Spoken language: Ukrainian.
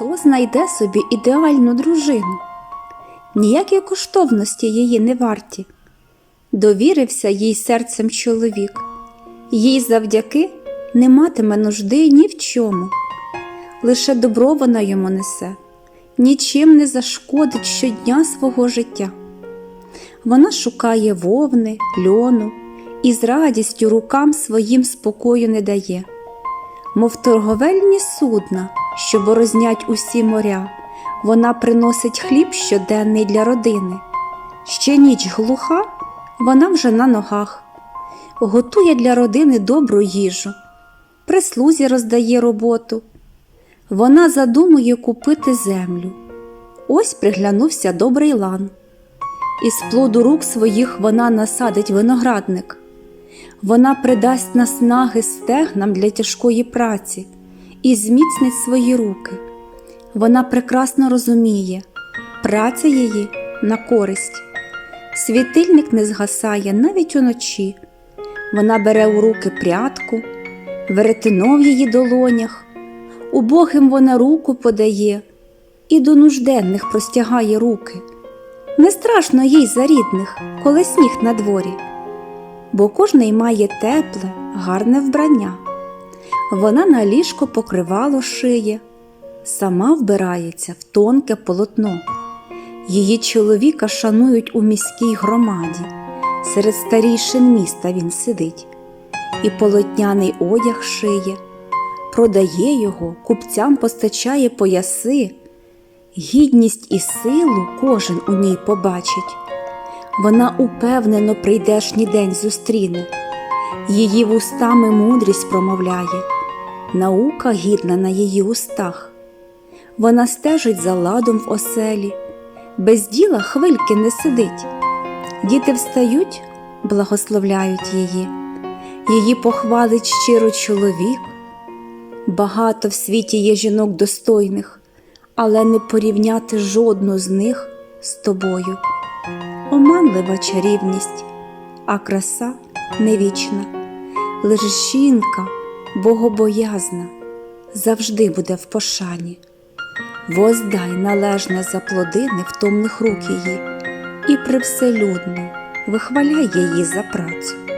Хто знайде собі ідеальну дружину? Ніякі коштовності її не варті. Довірився їй серцем чоловік, їй завдяки не матиме нужди ні в чому. Лише добро вона йому несе, нічим не зашкодить щодня свого життя. Вона шукає вовни, льону і з радістю рукам своїм спокою не дає, мов торговельні судна, що борознять усі моря, вона приносить хліб щоденний для родини. Ще ніч глуха, вона вже на ногах, готує для родини добру їжу, прислузі роздає роботу. Вона задумує купити землю. Ось приглянувся добрий лан. Із плоду рук своїх вона насадить виноградник. Вона придасть наснаги стегнам для тяжкої праці і зміцнить свої руки. Вона прекрасно розуміє, праця її на користь. Світильник не згасає навіть уночі. Вона бере у руки прядку, веретено в її долонях, убогим вона руку подає і до нужденних простягає руки. Не страшно їй за рідних, коли сніг на дворі, бо кожний має тепле, гарне вбрання. Вона на ліжко покривало шиє, сама вбирається в тонке полотно. Її чоловіка шанують у міській громаді, серед старійшин міста він сидить, і полотняний одяг шиє, продає його, купцям постачає пояси, гідність і силу кожен у ній побачить. Вона упевнено прийдешній день зустріне, її вустами мудрість промовляє, наука гідна на її устах. Вона стежить за ладом в оселі, без діла хвильки не сидить. Діти встають, благословляють її, її похвалить щиро чоловік. Багато в світі є жінок достойних, але не порівняти жодну з них з тобою. Оманлива чарівність, а краса не вічна. Лиш жінка богобоязна завжди буде в пошані. Воздай належне за плоди невтомних рук її, і привселюдно вихваляй її за працю.